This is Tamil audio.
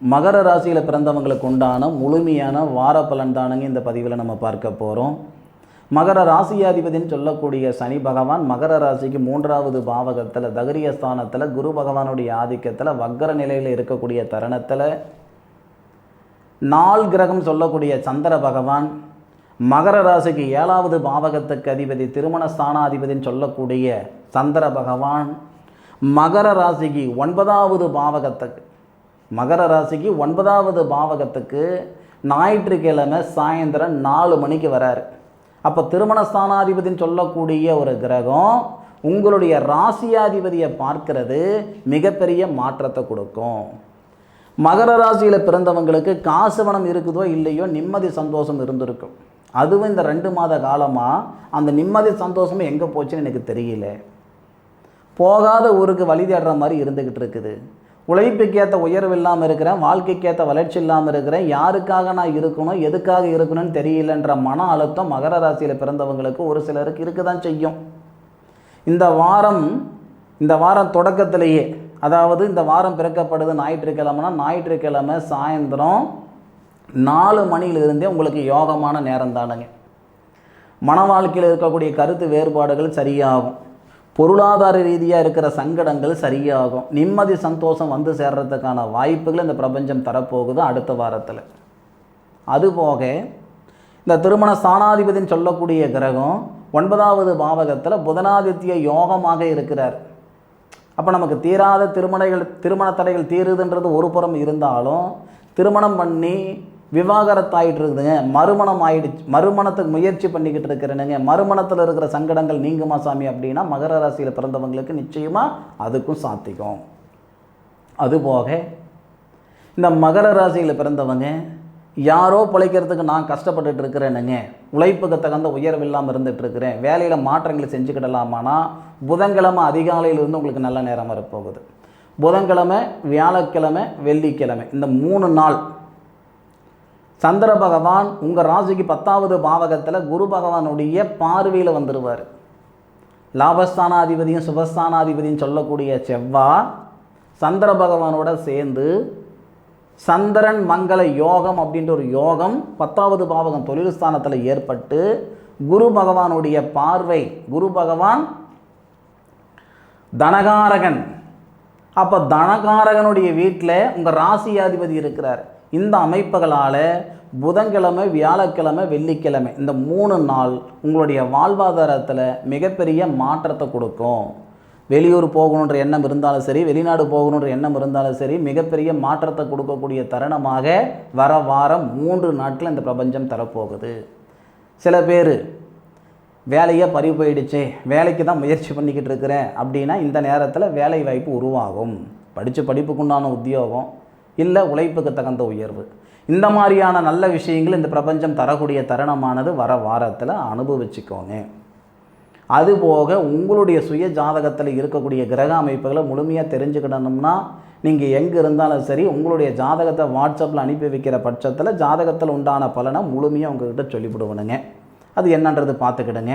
மகர ராசியில் பிறந்தவங்களுக்கு உண்டான முழுமையான வார பலன் தானுங்க இந்த பதிவில் நம்ம பார்க்க போகிறோம் மகர ராசியாதிபதின்னு சொல்லக்கூடிய சனி பகவான் மகர ராசிக்கு மூன்றாவது பாவகத்தில் தகரிய ஸ்தானத்தில் குரு பகவானுடைய ஆதிக்கத்தில் வக்கர நிலையில் இருக்கக்கூடிய தருணத்தில் நாள் கிரகம் சொல்லக்கூடிய சந்திர பகவான் மகர ராசிக்கு ஏழாவது பாவகத்துக்கு அதிபதி திருமண ஸ்தானாதிபதின்னு சொல்லக்கூடிய சந்திர பகவான் மகர ராசிக்கு ஒன்பதாவது பாவகத்துக்கு மகர ராசிக்கு ஒன்பதாவது பாவகத்துக்கு ஞாயிற்றுக்கிழமை சாயந்தரம் நாலு மணிக்கு வராரு. அப்போ திருமண ஸ்தானாதிபதினு சொல்லக்கூடிய ஒரு கிரகம் உங்களுடைய ராசியாதிபதியை பார்க்கிறது மிகப்பெரிய மாற்றத்தை கொடுக்கும். மகர ராசியில் பிறந்தவங்களுக்கு காசு பணம் இருக்குதோ இல்லையோ நிம்மதி சந்தோஷம் இருந்திருக்கும். அதுவும் இந்த ரெண்டு மாத காலமாக அந்த நிம்மதி சந்தோஷமும் எங்கே போச்சுன்னு எனக்கு தெரியல. போகாத ஊருக்கு வழி தேடுற மாதிரி இருந்துக்கிட்டு இருக்குது. உழைப்புக்கேற்ற உயர்வு இல்லாமல் இருக்கிறேன் வாழ்க்கைக்கேற்ற வளர்ச்சி இல்லாமல் இருக்கிறேன் யாருக்காக நான் இருக்கணும் எதுக்காக இருக்கணும்னு தெரியலன்ற மன அழுத்தம் மகர ராசியில் பிறந்தவங்களுக்கு ஒரு சிலருக்கு இருக்க தான் செய்யும். இந்த வாரம் இந்த வாரம் தொடக்கத்திலேயே அதாவது இந்த வாரம் பிறக்கப்படுது ஞாயிற்றுக்கிழமைனா ஞாயிற்றுக்கிழமை சாயந்தரம் நாலு மணியிலிருந்தே உங்களுக்கு யோகமான நேரம் தானுங்க. மன வாழ்க்கையில் இருக்கக்கூடிய கருத்து வேறுபாடுகள் சரியாகும். பொருளாதார ரீதியாக இருக்கிற சங்கடங்கள் சரியாகும். நிம்மதி சந்தோஷம் வந்து சேர்றதுக்கான வாய்ப்புகள் இந்த பிரபஞ்சம் தரப்போகுது அடுத்த வாரத்தில். அதுபோக இந்த திருமண ஸ்தானாதிபதின்னு சொல்லக்கூடிய கிரகம் ஒன்பதாவது பாவகத்தில் புதனாதித்ய யோகமாக இருக்கிறார். அப்போ நமக்கு தீராத திருமணைகள் திருமண தடைகள் தீருதுன்றது ஒரு புறம் இருந்தாலும் திருமணம் பண்ணி விவாகரத்தாயிட்டு இருக்குதுங்க மறுமணம் ஆகிடுச்சு மறுமணத்துக்கு முயற்சி பண்ணிக்கிட்டு இருக்கிறேனுங்க. மறுமணத்தில் இருக்கிற சங்கடங்கள் நீங்குமா சாமி அப்படின்னா மகர ராசியில் பிறந்தவங்களுக்கு நிச்சயமாக அதுக்கும் சாத்திக்கும் அதுபோக இந்த மகர ராசியில் பிறந்தவங்க யாரோ பிழைக்கிறதுக்கு நான் கஷ்டப்பட்டுட்டு இருக்கிறேனுங்க. உழைப்புக்கு தகுந்த உயர்வு இல்லாமல் இருந்துகிட்ருக்கிறேன் வேலையில் மாற்றங்களை செஞ்சுக்கிடலாமானா புதன்கிழமை அதிகாலையிலிருந்து உங்களுக்கு நல்ல நேரம் வரப்போகுது. புதன்கிழமை வியாழக்கிழமை வெள்ளிக்கிழமை. இந்த மூணு நாள் சந்திர பகவான் உங்கள் ராசிக்கு பத்தாவது பாவகத்தில் குரு பகவானுடைய பார்வையில் வந்துடுவார் லாபஸ்தானாதிபதியும் சுபஸ்தானாதிபதியும் சொல்லக்கூடிய செவ்வா சந்திர பகவானோட சேர்ந்து சந்திரன் மங்கள யோகம் அப்படின்ற ஒரு யோகம் பத்தாவது பாவகம் தொழில் ஸ்தானத்தில் ஏற்பட்டு குரு பகவானுடைய பார்வை குரு பகவான் தனகாரகன். அப்போ தனகாரகனுடைய வீட்டில் உங்கள் ராசியாதிபதி இருக்கிறார். இந்த அமைப்புகளால் புதன்கிழமை வியாழக்கிழமை வெள்ளிக்கிழமை இந்த மூணு நாள் உங்களுடைய வாழ்வாதாரத்தில் மிகப்பெரிய மாற்றத்தை கொடுக்கும். வெளியூர் போகணுன்ற எண்ணம் இருந்தாலும் சரி வெளிநாடு போகணுன்ற எண்ணம் இருந்தாலும் சரி மிகப்பெரிய மாற்றத்தை கொடுக்கக்கூடிய தருணமாக வர வாரம் மூன்று நாட்கள் இந்த பிரபஞ்சம் தரப்போகுது. சில பேர் வேலையே பறி போயிடுச்சு வேலைக்கு தான் முயற்சி பண்ணிக்கிட்டு இருக்கிறேன் அப்படின்னா இந்த நேரத்தில் வேலை வாய்ப்பு உருவாகும். படித்த படிப்புக்குண்டான உத்தியோகம் இல்லை உழைப்புக்கு தகுந்த உயர்வு. இந்த மாதிரியான நல்ல விஷயங்கள் இந்த பிரபஞ்சம் தரக்கூடிய தருணமானது வர வாரத்தில் அனுபவிச்சுக்கோங்க. அதுபோக உங்களுடைய சுய ஜாதகத்தில் இருக்கக்கூடிய கிரக அமைப்புகளை முழுமையாக தெரிஞ்சுக்கிடணும்னா நீங்கள் எங்கே இருந்தாலும் சரி உங்களுடைய ஜாதகத்தை வாட்ஸ்அப்பில் அனுப்பி வைக்கிற பட்சத்தில் ஜாதகத்தில் உண்டான பலனை முழுமையாக உங்கள்கிட்ட சொல்லிவிடுவணுங்க அது என்னன்றது பார்த்துக்கிடுங்க.